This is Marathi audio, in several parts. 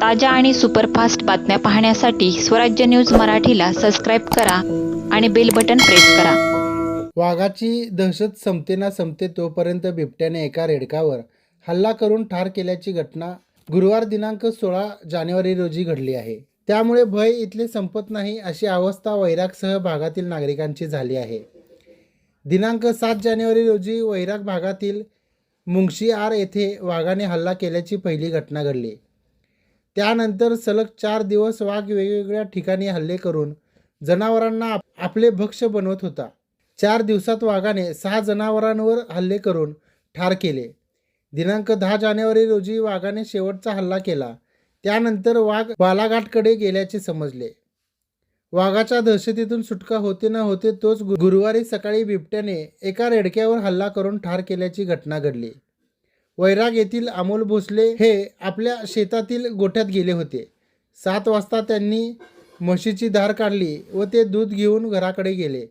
ताज्या आणि सुपरफास्ट बातम्या पाहण्यासाठी स्वराज्य न्यूज मराठीला सबस्क्राईब करा आणि बेल बटन प्रेस करा. वाघाची दहशत संपते ना संपते तोपर्यंत बिबट्याने एका रेडकावर हल्ला करून ठार केल्याची घटना गुरुवार दिनांक सोळा जानेवारी रोजी घडली आहे. त्यामुळे भय इथले संपत नाही अशी अवस्था वैरागसह भागातील नागरिकांची झाली आहे. दिनांक सात जानेवारी रोजी वैराग भागातील मुंगशी आर येथे वाघाने हल्ला केल्याची पहिली घटना घडली. त्यानंतर सलग चार दिवस वाघ वेगवेगळ्या ठिकाणी हल्ले करून जनावरांना आप- आपले भक्ष्य बनवत होता. चार दिवसात वाघाने सहा जनावरांवर हल्ले करून ठार केले. दिनांक दहा जानेवारी रोजी वाघाने शेवटचा हल्ला केला. त्यानंतर वाघ बालाघाटकडे गेल्याचे समजले. वाघाच्या दहशतीतून सुटका होते न होते तोच गुरुवारी सकाळी बिबट्याने एका रेडक्यावर हल्ला करून ठार केल्याची घटना घडली. वैराग येथील अमोल भोसले हे आपल्या शेतातील गोठ्यात गेले होते. सात वाजता त्यांनी म्हशीची धार काढली व ते दूध घेऊन घराकडे गेले.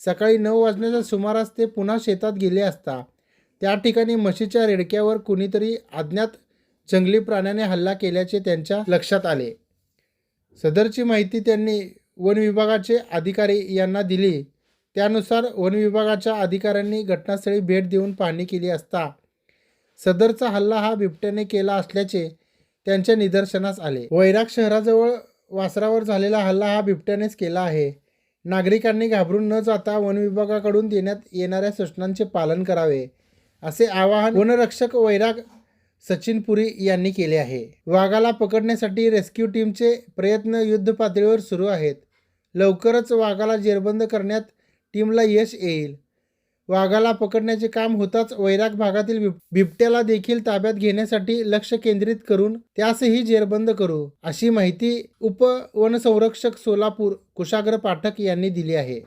सकाळी नऊ वाजण्याच्या सुमारास ते पुन्हा शेतात गेले असता त्या ठिकाणी म्हशीच्या रेडक्यावर कुणीतरी अज्ञात जंगली प्राण्याने हल्ला केल्याचे त्यांच्या लक्षात आले. सदरची माहिती त्यांनी वन विभागाचे अधिकारी यांना दिली. त्यानुसार वन विभागाच्या अधिकाऱ्यांनी घटनास्थळी भेट देऊन पाहणी केली असता सदरचा हल्ला हा बिबट्याने केला असल्याचे त्यांच्या निदर्शनास आले. वैराग शहराजवळ वासरावर झालेला हल्ला हा बिबट्यानेच केला आहे. नागरिकांनी घाबरून न जाता वन विभागाकडून देण्यात येणाऱ्या सूचनांचे पालन करावे असे आवाहन वनरक्षक वैराग सचिन पुरी यांनी केले आहे. वाघाला पकडण्यासाठी रेस्क्यू टीमचे प्रयत्न युद्ध पातळीवर सुरू आहेत. लवकरच वाघाला जेरबंद करण्यात टीमला यश येईल. वाघाला पकडण्याचे काम होताच वैराग भागातील बिब- बिबट्याला देखील ताब्यात घेण्यासाठी लक्ष केंद्रित करून त्यासही जेरबंद करू अशी माहिती उप वनसंरक्षक सोलापूर कुशाग्र पाठक यांनी दिली आहे.